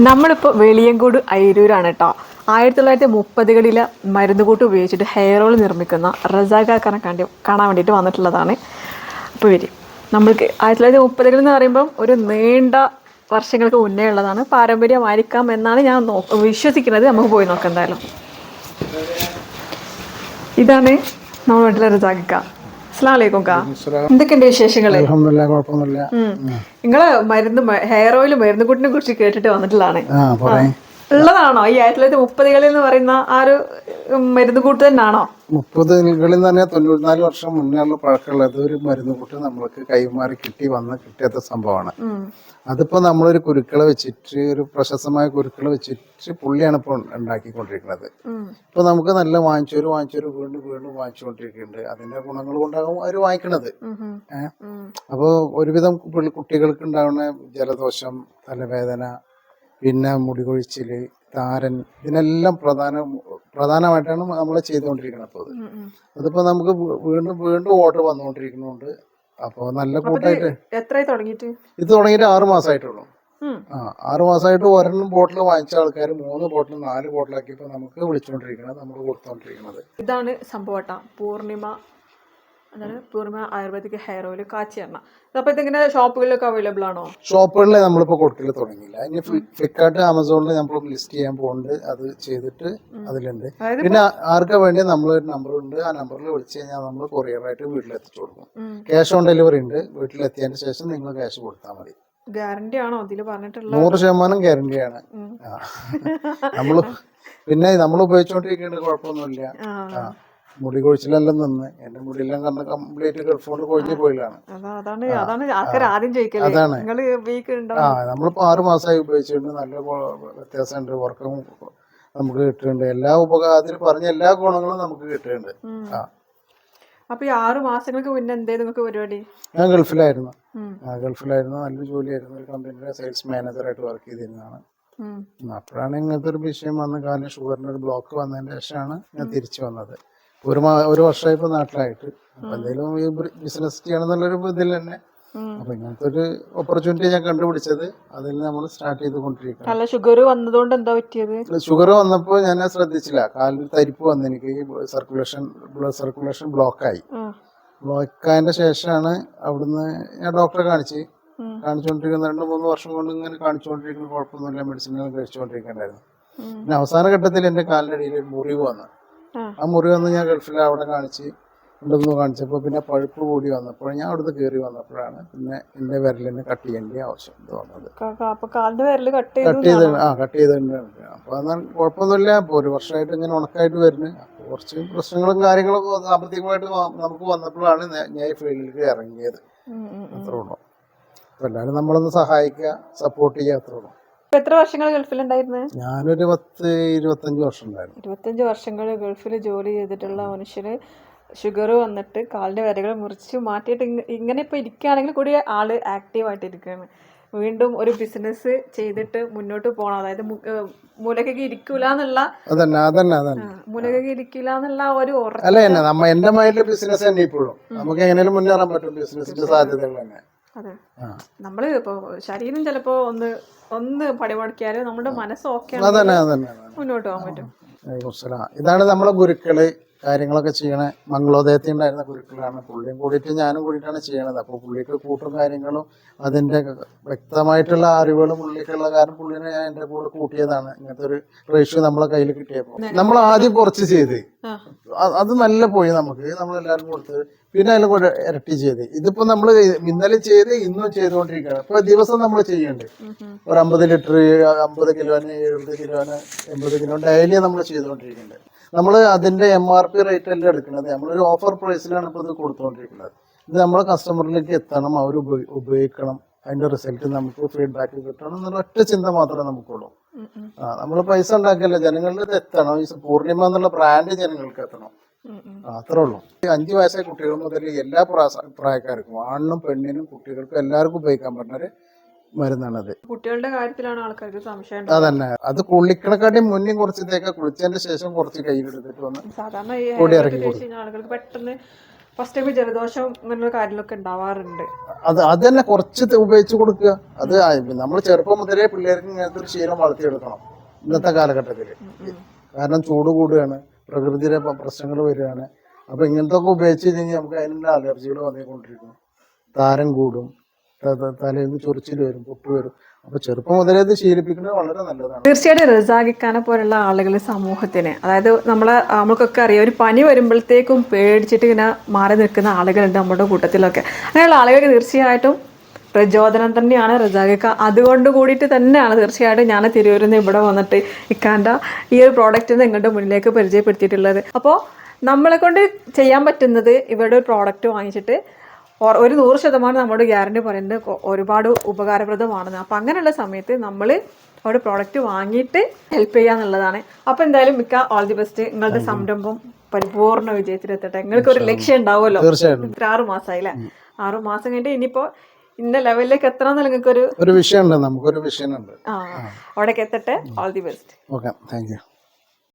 നമ്മളിപ്പോൾ വെളിയങ്കോട് അയിരൂരാണ് കേട്ടോ ആയിരത്തി തൊള്ളായിരത്തി മുപ്പതുകളിൽ മരുന്നുകൂട്ട് ഉപയോഗിച്ചിട്ട് ഹെയർ ഓയിൽ നിർമ്മിക്കുന്ന റസാഖാക്കാനെ കണ്ടി കാണാൻ വേണ്ടിയിട്ട് വന്നിട്ടുള്ളതാണ്. അപ്പോൾ വരി. നമ്മൾക്ക് ആയിരത്തി തൊള്ളായിരത്തി മുപ്പതുകളിൽ എന്ന് പറയുമ്പം ഒരു നീണ്ട വർഷങ്ങൾക്ക് മുന്നേ ഉള്ളതാണ്. പാരമ്പര്യമായിരിക്കാം എന്നാണ് ഞാൻ നോ വിശ്വസിക്കുന്നത്. നമുക്ക് പോയി നോക്കാം എന്തായാലും. ഇതാണ് നമ്മുടെ വീട്ടിലെ റസാഖിക്ക കാ. എന്തൊക്കെയുണ്ട് വിശേഷങ്ങൾ നിങ്ങൾ മരുന്ന് ഹെയർ ഓയിൽ മരുന്ന് കൂട്ടിനെ കുറിച്ച് കേട്ടിട്ട് വന്നിട്ടുള്ളതാണ്. ഉള്ളതാണോ? ഈ ആയിരത്തി തൊള്ളായിരത്തി മുപ്പതുകളിൽ എന്ന് പറയുന്ന ആ ഒരു മരുന്ന് കൂട്ട് തന്നെയാണോ? മുപ്പതുകളിൽ തന്നെ തൊണ്ണൂറ്റിനാല് വർഷം മുന്നേ ഉള്ള പഴക്കമുള്ളത് ഒരു മരുന്ന് കൂട്ട് നമ്മൾക്ക് കൈമാറി കിട്ടി വന്ന് കിട്ടിയാത്ത സംഭവമാണ്. അതിപ്പോ നമ്മളൊരു കുരുക്കളെ വെച്ചിട്ട് ഒരു പ്രശസ്തമായ കുരുക്കളെ വെച്ചിട്ട് പുള്ളിയാണ് ഇപ്പോൾ ഉണ്ടാക്കിക്കൊണ്ടിരിക്കുന്നത്. ഇപ്പൊ നമുക്ക് നല്ല വാങ്ങിച്ചൊരു വാങ്ങിച്ചൊരു വീണ്ടും വീണ്ടും വാങ്ങിച്ചുകൊണ്ടിരിക്കുന്നുണ്ട്. അതിന്റെ ഗുണങ്ങൾ കൊണ്ടാകും അവർ വാങ്ങിക്കണത്. ഏഹ്? അപ്പോൾ ഒരുവിധം കുട്ടികൾക്ക് ഉണ്ടാവുന്ന ജലദോഷം തലവേദന പിന്നെ മുടികൊഴിച്ചിൽ താരൻ ഇതിനെല്ലാം പ്രധാന പ്രധാനമായിട്ടാണ് നമ്മൾ ചെയ്തുകൊണ്ടിരിക്കുന്നത് അപ്പോൾ അതിപ്പോ നമുക്ക് വീണ്ടും വീണ്ടും ഓർഡർ വന്നുകൊണ്ടിരിക്കുന്നുണ്ട്. അപ്പോൾ നല്ല കൂട്ടായിട്ട് ഇത് തുടങ്ങിയിട്ട് ആറു മാസമായിട്ടുള്ളൂ. ആ ആറ് മാസമായിട്ട് ഒരെണ്ണം ബോട്ടിൽ വാങ്ങിച്ച ആൾക്കാർ മൂന്ന് ബോട്ടിൽ നാല് ബോട്ടിലാക്കി നമുക്ക് വിളിച്ചുകൊണ്ടിരിക്കുന്നത് നമ്മൾ കൊടുത്തുകൊണ്ടിരിക്കുന്നത് ഇതാണ് സംഭവട്ട. പൂർണിമ അതാണ് പൂർണ ആയുർവേദിക് ഹെയർ ഓയിൽ കാച്ചി എണ്ണ. അപ്പൊ ഇതിങ്ങനെ ഷോപ്പുകളിലൊക്കെ അവൈലബിൾ ആണോ? ഷോപ്പുകളിൽ നമ്മളിപ്പോ കൊടുക്കൽ തുടങ്ങിയില്ല. ഇനി ഫ്ലിപ്കാർട്ട് ആമസോണിൽ നമ്മൾ ലിസ്റ്റ് ചെയ്യാൻ പോകുന്നുണ്ട് അത് ചെയ്തിട്ട് അതിലുണ്ട്. പിന്നെ ആർക്കാ വേണ്ടി നമ്മൾ ഒരു നമ്പർ ഉണ്ട് ആ നമ്പറിൽ വിളിച്ചു കഴിഞ്ഞാൽ നമ്മൾ കൊറിയറായിട്ട് വീട്ടിലെത്തിച്ചു കൊടുക്കും. ക്യാഷ് ഓൺ ഡെലിവറി ഉണ്ട്. വീട്ടിലെത്തിയതിന് ശേഷം നിങ്ങൾ ക്യാഷ് കൊടുത്താൽ മതി. ഗ്യാരണ്ടി ആണോ? അതിൽ പറഞ്ഞിട്ടുള്ളത് നൂറ് ശതമാനം ഗ്യാരണ്ടിയാണ് ആണ്. നമ്മൾ പിന്നെ നമ്മൾ ഉപയോഗിച്ചുകൊണ്ടിരിക്കേണ്ട കുഴപ്പമൊന്നുമില്ല. മുടി കൊഴിച്ചിലെല്ലാം നിന്ന്. എന്റെ മുടിയെല്ലാം കണ്ട് കംപ്ലീറ്റ് ഗൾഫ് കൊണ്ട് കൊഴിഞ്ഞു പോയില്ലാണ് അതാണ് ആ നമ്മളിപ്പോ ആറ് മാസമായി ഉപയോഗിച്ചിട്ടുണ്ട്. നല്ല വ്യത്യാസമുണ്ട്. ഉറക്കം നമുക്ക് കിട്ടുന്നുണ്ട്. എല്ലാ ഉപകാരത്തിൽ പറഞ്ഞ എല്ലാ ഗുണങ്ങളും നമുക്ക് കിട്ടുന്നുണ്ട്. ആ. അപ്പൊ ഈ ആറ് മാസങ്ങൾക്ക് മുന്നേ എന്തേ നിങ്ങൾക്ക് പരിപാടി? ഞാൻ ഗൾഫിലായിരുന്നു. ഗൾഫിലായിരുന്നു. നല്ല ജോലിയായിരുന്നു. ഒരു കമ്പനിയുടെ സെയിൽസ് മാനേജറായിട്ട് വർക്ക് ചെയ്തിരുന്നതാണ്. അപ്പോഴാണ് ഇങ്ങനത്തെ ഒരു വിഷയം വന്ന് കാലം ഷുഗറിന്റെ ഒരു ബ്ലോക്ക് വന്നതിന് ശേഷമാണ് ഞാൻ തിരിച്ചു വന്നത്. ഒരു മാ ഒരു വർഷമായി ഇപ്പൊ നാട്ടിലായിട്ട്. അപ്പൊ എന്തെങ്കിലും ഈ ബിസിനസ് ചെയ്യണമെന്നുള്ളൊരു ഇതിൽ തന്നെ. അപ്പൊ ഇങ്ങനത്തെ ഒരു ഓപ്പർച്യൂണിറ്റി ഞാൻ കണ്ടുപിടിച്ചത് അതിൽ നമ്മൾ സ്റ്റാർട്ട് ചെയ്തുകൊണ്ടിരിക്കുന്നത് നല്ല ഷുഗർ വന്നതുകൊണ്ട് എന്താ പറ്റിയത്? ഷുഗർ വന്നപ്പോൾ ഞാൻ ശ്രദ്ധിച്ചില്ല. കാലിൽ തരിപ്പ് വന്നു. എനിക്ക് സർക്കുലേഷൻ ബ്ലഡ് സർക്കുലേഷൻ ബ്ലോക്കായി ബ്ലോക്കായതിന്റെ ബ്ലോക്ക് ആയതിന്റെ ശേഷമാണ് അവിടുന്ന് ഞാൻ ഡോക്ടറെ കാണിച്ച്. കാണിച്ചുകൊണ്ടിരിക്കുന്ന രണ്ട് മൂന്ന് വർഷം കൊണ്ട് ഇങ്ങനെ കാണിച്ചുകൊണ്ടിരിക്കുന്ന കുഴപ്പമൊന്നുമില്ല. മെഡിസിൻ കഴിച്ചുകൊണ്ടിരിക്കണ്ടായിരുന്നു. പിന്നെ അവസാന ഘട്ടത്തിൽ എന്റെ കാലിന്റെ അടിയിൽ മുറിവ് വന്നു. ആ. മുറി വന്ന് ഞാൻ ഗൾഫിൽ അവിടെ കാണിച്ച് ഉണ്ടെന്ന് കാണിച്ചപ്പോൾ പിന്നെ പഴുപ്പ് കൂടി വന്നപ്പോൾ ഞാൻ അവിടുന്ന് കയറി വന്നപ്പോഴാണ് പിന്നെ എന്റെ വിരലിന് കട്ട് ചെയ്യേണ്ട ആവശ്യം തോന്നുന്നത് കട്ട് ചെയ്തു ആ കട്ട് ചെയ്തിട്ടുണ്ട് അപ്പോൾ എന്നാൽ കുഴപ്പമൊന്നുമില്ല. ഇപ്പോൾ ഒരു വർഷമായിട്ട് ഇങ്ങനെ ഉണക്കായിട്ട് വരുന്നു. കുറച്ച് പ്രശ്നങ്ങളും കാര്യങ്ങളും സാമ്പത്തികമായിട്ട് നമുക്ക് വന്നപ്പോഴാണ് ഞാൻ ഈ ഫീൽഡിലേക്ക് ഇറങ്ങിയത്. അത്രേ ഉള്ളൂ. അപ്പോൾ എല്ലാവരും നമ്മളൊന്ന് സഹായിക്കുക സപ്പോർട്ട് ചെയ്യുക അത്രേ ഉള്ളൂ. എത്ര വർഷങ്ങൾ ഗൾഫിലുണ്ടായിരുന്നു? ഞാനൊരു പത്ത് ഇരുപത്തഞ്ച് വർഷം ഉണ്ടായിരുന്നു ഇരുപത്തഞ്ച് വർഷങ്ങൾ ഗൾഫിൽ ജോലി ചെയ്തിട്ടുള്ള മനുഷ്യന് ഷുഗർ വന്നിട്ട് കാലിന്റെ വരകൾ മുറിച്ച് മാറ്റിയിട്ട് ഇങ്ങനെ ഇപ്പൊ ഇരിക്കുകയാണെങ്കിൽ കൂടി ആൾ ആക്റ്റീവ് ആയിട്ട് ഇരിക്കുകയാണ്. വീണ്ടും ഒരു ബിസിനസ് ചെയ്തിട്ട് മുന്നോട്ട് പോകണം അതായത് മു- ഏഹ് മൂലക്കൊക്കെ ഇരിക്കൂല എന്നുള്ള അതന്നെ അതന്നെ അതന്നെ. മൂലക്കൊക്കെ ഇരിക്കില്ല എന്നുള്ള ഒരു ഓർമ്മ അല്ല തന്നെ നമ്മ എന്റെ മൈൻഡിൽ ബിസിനസ് തന്നെ ഇപ്പോഴും. നമുക്ക് എങ്ങനെയും മുന്നേറാൻ പറ്റും. ബിസിനസിന്റെ സാധ്യതകൾ തന്നെ. അതെ. നമ്മൾ ഇപ്പോ ശരീരം ചിലപ്പോ ഒന്ന് ഒന്ന് പടിമുടക്കിയാലും നമ്മുടെ മനസ്സ് ഓക്കെ അതന്നെ അതന്നെ അതന്നെ. മുന്നോട്ട് പോകാൻ പറ്റും. ഇതാണ് നമ്മളെ ഗുരുക്കൾ. കാര്യങ്ങളൊക്കെ ചെയ്യണേ. മംഗളോദയത്തിൽ ഉണ്ടായിരുന്ന ഗുരുക്കളാണ്. പുള്ളിയും കൂടിയിട്ട് ഞാനും കൂടിയിട്ടാണ് ചെയ്യണത്. അപ്പോൾ പുള്ളിക്ക് കൂട്ടും കാര്യങ്ങളും അതിന്റെ വ്യക്തമായിട്ടുള്ള അറിവുകൾ പുള്ളിക്കുള്ള കാരണം പുള്ളിനെ ഞാൻ എന്റെ കൂടെ കൂട്ടിയതാണ്. ഇങ്ങനത്തെ ഒരു റേഷ്യോ നമ്മളെ കയ്യിൽ കിട്ടിയപ്പോൾ നമ്മൾ ആദ്യം കുറച്ച് ചെയ്ത്. അത് നല്ല പോയി നമുക്ക്. നമ്മളെല്ലാവരും കൊടുത്ത് പിന്നെ അതിൽ കൂടെ ഇരട്ടി ചെയ്ത്. ഇതിപ്പോ നമ്മൾ ഇന്നലെ ചെയ്ത് ഇന്നും ചെയ്തുകൊണ്ടിരിക്കുകയാണ്. ഇപ്പൊ ദിവസം നമ്മൾ ഉം. ഒരു അമ്പത് ലിറ്റർ അമ്പത് കിലോന് എഴുപത് കിലോന് എൺപത് കിലോ ഡെയിലി നമ്മൾ ചെയ്തുകൊണ്ടിരിക്കുന്നുണ്ട് നമ്മൾ അതിന്റെ എം ആർ പി റേറ്റ് അല്ല എടുക്കുന്നത്? നമ്മളൊരു ഓഫർ പ്രൈസിലാണ് ഇപ്പോൾ ഇത് കൊടുത്തുകൊണ്ടിരിക്കുന്നത് ഇത് നമ്മളെ കസ്റ്റമറിലേക്ക് എത്തണം അവർ ഉപയോഗിക്കണം. അതിന്റെ റിസൾട്ട് നമുക്ക് ഫീഡ്ബാക്ക് കിട്ടണം എന്നുള്ള ഒറ്റ ചിന്ത മാത്രമേ നമുക്കുള്ളൂ. നമ്മൾ പൈസ ഉണ്ടാക്കിയല്ല? ജനങ്ങളിലത് എത്തണം. ഈ പൂർണിമ എന്നുള്ള ബ്രാൻഡ് ജനങ്ങൾക്ക് എത്തണം. അത്രേ ഉള്ളൂ. അഞ്ച് വയസ്സായ കുട്ടികൾ മുതൽ എല്ലാ പ്രായക്കാർക്കും ആണിനും പെണ്ണിനും കുട്ടികൾക്കും എല്ലാവർക്കും ഉപയോഗിക്കാൻ പറ്റുന്ന ഒരു മരുന്നാണത്. കുട്ടികളുടെ കാര്യത്തിലാണ് ആൾക്കാർക്ക് സംശയം. അതന്നെ. അത് കുളിക്കണക്കാട്ടി മുന്നേ കുറച്ച് തേക്ക കുളിച്ചതിന്റെ ശേഷം കുറച്ച് കയ്യിലെടുത്തിട്ട് വന്ന് സാധാരണ ഈ പൊടി ഇറക്കി ആളുകൾക്ക് പെട്ടെന്ന് ഫസ്റ്റ് ടൈം ജലദോഷം കാര്യങ്ങളൊക്കെ ഉണ്ടാവാറുണ്ട്. അത് അത് തന്നെ കുറച്ച് ത- ഉപയോഗിച്ച് കൊടുക്കുക. അത് നമ്മൾ ചെറുപ്പം മുതലേ പിള്ളേർക്ക് ഇങ്ങനത്തെ ഒരു ശീലം വളർത്തിയെടുക്കണം ഇന്നത്തെ കാലഘട്ടത്തിൽ. കാരണം ചൂട് കൂടുകയാണ് പ്രകൃതിയിലെ പ്രശ്നങ്ങൾ വരികയാണ്. അപ്പൊ ഇങ്ങനത്തെ ഒക്കെ ഉപയോഗിച്ച് കഴിഞ്ഞാൽ നമുക്ക് അതിനുള്ള അലർജികൾ വന്നിക്കൊണ്ടിരിക്കും. താരം കൂടും. തലയിൽ നിന്ന് ചൊറിച്ചിൽ വരും പൊട്ട് വരും. അപ്പൊ ചെറുപ്പം മുതലേ ശീലിപ്പിക്കുന്നത് വളരെ നല്ലതാണ്. തീർച്ചയായിട്ടും റസാഖിക്കാനെ പോലുള്ള ആളുകൾ സമൂഹത്തിന് അതായത് നമ്മളെ നമ്മൾക്കൊക്കെ അറിയാം ഒരു പനി വരുമ്പോഴത്തേക്കും പേടിച്ചിട്ട് ഇങ്ങനെ മാറി നിൽക്കുന്ന ആളുകളുണ്ട് നമ്മുടെ കൂട്ടത്തിലൊക്കെ. അങ്ങനെയുള്ള ആളുകൾക്ക് തീർച്ചയായിട്ടും പ്രചോദനം തന്നെയാണ് റസാഖിക്ക. അതുകൊണ്ട് കൂടിയിട്ട് തന്നെയാണ് തീർച്ചയായിട്ടും ഞാൻ തിരുവൂരിൽ നിന്ന് ഇവിടെ വന്നിട്ട് ഇക്കാന്റെ ഈ ഒരു പ്രോഡക്റ്റ് നിങ്ങളുടെ മുന്നിലേക്ക് പരിചയപ്പെടുത്തിയിട്ടുള്ളത്. അപ്പോൾ നമ്മളെ കൊണ്ട് ചെയ്യാൻ പറ്റുന്നത് ഇവരുടെ ഒരു പ്രോഡക്റ്റ് വാങ്ങിച്ചിട്ട് ഒരു നൂറ് ശതമാനം നമ്മുടെ ഗ്യാരണ്ടി പറയുന്നത് ഒരുപാട് ഉപകാരപ്രദമാണെന്ന്. അപ്പം അങ്ങനെയുള്ള സമയത്ത് നമ്മൾ അവിടെ പ്രോഡക്റ്റ് വാങ്ങിയിട്ട് ഹെൽപ്പ് ചെയ്യുക എന്നുള്ളതാണ്. അപ്പം എന്തായാലും മിക്ക ഓൾ ദി ബെസ്റ്റ് നിങ്ങളുടെ സംരംഭം പരിപൂർണ വിജയത്തിലെത്തട്ടെ. നിങ്ങൾക്ക് ഒരു ലക്ഷ്യം ഉണ്ടാവുമല്ലോ. ഇത്ര ആറ് മാസമായി അല്ലേ ആറ് മാസം കഴിഞ്ഞിട്ട് ഇനിയിപ്പോ ഇന്ന ലെവലിലേക്ക് എത്തണം നിങ്ങൾക്ക് ഒരു ഒരു വിഷയമുണ്ട്. നമുക്കൊരു വിഷയമുണ്ട്. ആ അവിടേക്ക് എത്തട്ടെ. All the best okay thank you